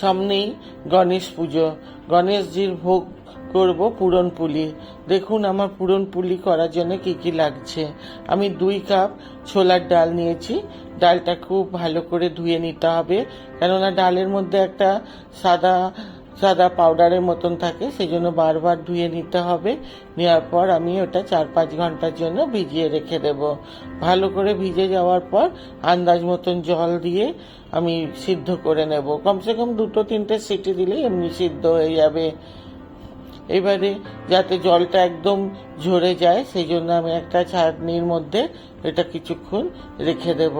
সামনেই গণেশ পুজো। গণেশজির ভোগ করব পুরনপুলি দেখুন আমার পুরনপুলি করার জন্য কি কি লাগছে। আমি দুই কাপ ছোলার ডাল নিয়েছি। ডালটা খুব ভালো করে ধুয়ে নিতে হবে। কেননা ডালের মধ্যে একটা সাদা সাদা পাউডারের মতন থাকে সেই জন্য বারবার ধুয়ে নিতে হবে। নেওয়ার পর আমি ওটা চার পাঁচ ঘণ্টার জন্য ভিজিয়ে রেখে দেব। ভালো করে ভিজে যাওয়ার পর আন্দাজ মতন জল দিয়ে আমি সিদ্ধ করে নেব। কমসে কম দুটো, তিনটে সিটি দিলে এমনি সিদ্ধ হয়ে যাবে। এবারে যাতে জলটা একদম ঝরে যায় সেই জন্য আমি একটা ছাঁকনির মধ্যে এটা কিছুক্ষণ রেখে দেব।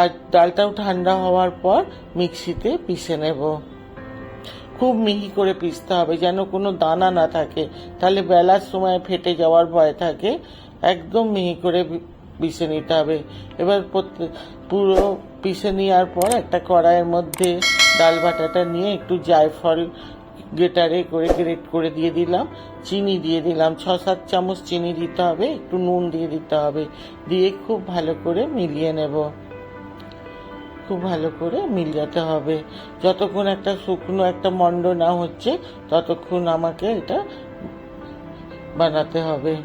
আর ডালটাও ঠান্ডা হওয়ার পর মিক্সিতে পিষে নেব। খুব মিহি করে পিষতে হবে যেন কোনো দানা না থাকে। তাহলে বেলার সময় ফেটে যাওয়ার ভয় থাকে। একদম মিহি করে পিষে নিতে হবে। এবার পুরো পিষে নেওয়ার পর একটা কড়াইয়ের মধ্যে ডাল বাটাটা নিয়ে একটু জায়ফল গ্রেটারে করে গ্রেট করে দিয়ে দিলাম। চিনি দিয়ে দিলাম। ছ, সাত চামচ চিনি দিতে হবে। একটু নুন দিয়ে দিতে হবে। দিয়ে খুব ভালো করে মিলিয়ে নেব। খুব ভালো করে মিলিয়াতে হবে। যতক্ষণ একটা শুকনো একটা মন্ড না হচ্ছে, ততক্ষণ আমাকে এটা বানাতে হবে।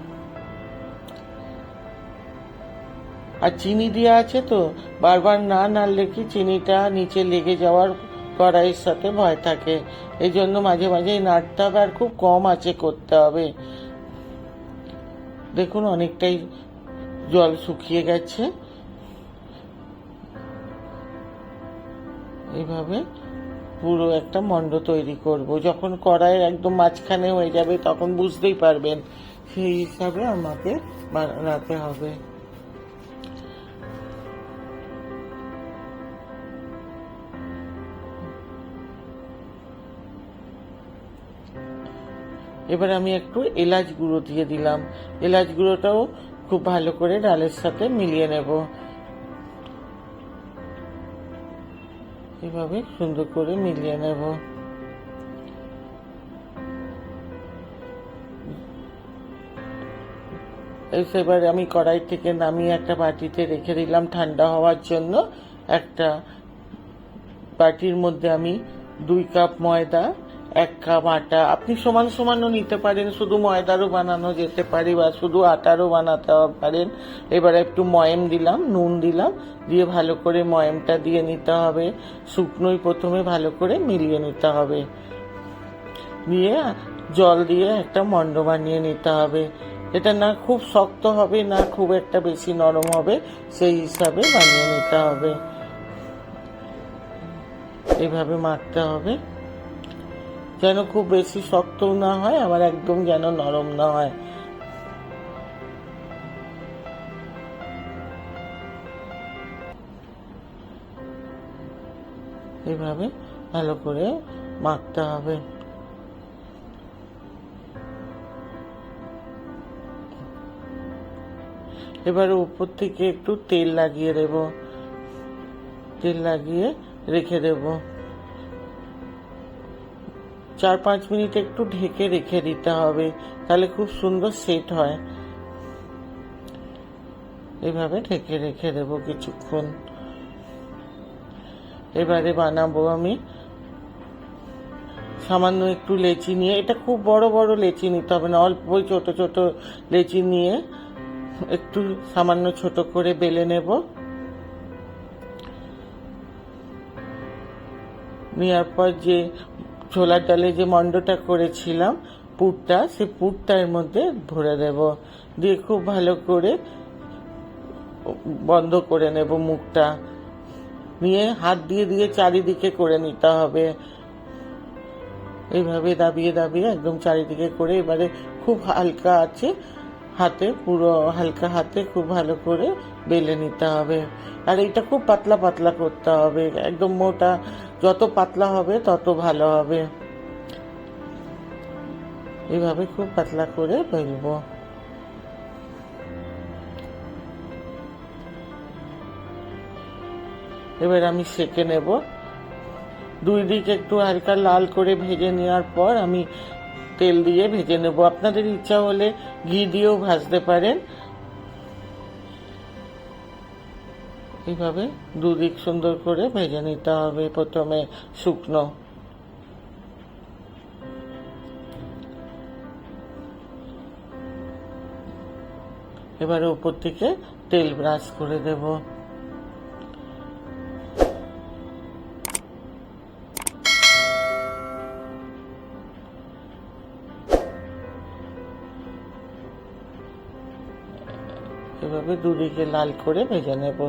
আর চিনি দেওয়া আছে তো? বারবার না নাড়লে কি চিনিটা নিচে লেগে যাওয়ার কড়াইয়ের সাথে ভয় থাকে? এই জন্য মাঝে মাঝেই নাড়তে হবে আর খুব কম আছে করতে হবে। দেখুন, অনেকটাই জল শুকিয়ে গেছে। এইভাবে পুরো একটা মণ্ড তৈরি করব। যখন কড়াইয়ের একদম মাঝখানে হয়ে যাবে, তখন বুঝতেই পারবেন সেই হিসাবে আমাকে বানাতে হবে। এবার আমি একটু এলাচ গুঁড়ো দিয়ে দিলাম। এলাচ গুঁড়োটাও খুব ভালো করে ডালের সাথে মিলিয়ে নেব। এভাবে সুন্দর করে মিলিয়ে নেব। এবার আমি কড়াই থেকে নামিয়ে একটা বাটিতে রেখে দিলাম ঠান্ডা হওয়ার জন্য। একটা বাটির মধ্যে আমি দুই কাপ ময়দা এক কাপ আটা। আপনি সমান সমানও নিতে পারেন, শুধু ময়দারও বানানো যেতে পারে বা শুধু আটারও বানাতে পারেন। এবার একটু ময়েম দিলাম, নুন দিলাম, দিয়ে ভালো করে ময়েমটা দিয়ে নিতে হবে। শুকনোই প্রথমে ভালো করে মিলিয়ে নিতে হবে। নিয়ে জল দিয়ে একটা মণ্ড বানিয়ে নিতে হবে। এটা না খুব শক্ত হবে, না খুব একটা বেশি নরম হবে, সেই হিসাবে বানিয়ে নিতে হবে। এভাবে মাখতে হবে। যেন খুব বেশি শক্তও না হয় আবার একদম যেন নরম না হয়। এভাবে ভালো করে মাখতে হবে। এবার উপর থেকে একটু তেল লাগিয়ে দেব। তেল লাগিয়ে রেখে দেবো। চার পাঁচ মিনিট একটু ঢেকে রেখে দিতে হবে, তাহলে খুব সুন্দর সেট হয়। এভাবে ঢেকে রেখে দেবো কিছুক্ষণ। এবারে বানাবো আমি সামান্য একটু লেচি নিয়ে। এটা খুব বড় বড় লেচি নিতে হবে না অল্পই ছোট ছোট লেচি নিয়ে একটু সামান্য ছোট করে বেলে নেব। নেওয়ার পর যে ছোলার ডালে যে মণ্ডটা করেছিলাম, পুরটা, সে পুরটার মধ্যে ভরে দেব। দিয়ে খুব ভালো করে বন্ধ করে নেব মুখটা। নিয়ে হাত দিয়ে দিয়ে চারিদিকে করে নিতে হবে। এইভাবে দাবিয়ে দাবিয়ে একদম চারিদিকে করে, এবারে খুব হালকা আছে। হাতে, পুরো হালকা হাতে খুব ভালো করে বেলে নিতে হবে। আর এটা খুব পাতলা পাতলা করতে হবে। একদম মোটা, যত পাতলা হবে তত ভালো হবে। এইভাবে খুব পাতলা করে বেলবো। এবার আমি সেকে নেব। দুই দিক একটু হালকা লাল করে ভেজে নেওয়ার পর আমি তেল দিয়ে ভেজে নেব। আপনাদের ইচ্ছা হলে ঘি দিয়েও ভাজতে পারেন। এইভাবে দুদিক সুন্দর করে ভেজে নিতে হবে প্রথমে শুকনো। এবারে উপর থেকে তেল ব্রাশ করে দেব। এভাবে দুদিকে লাল করে ভেজে নেব।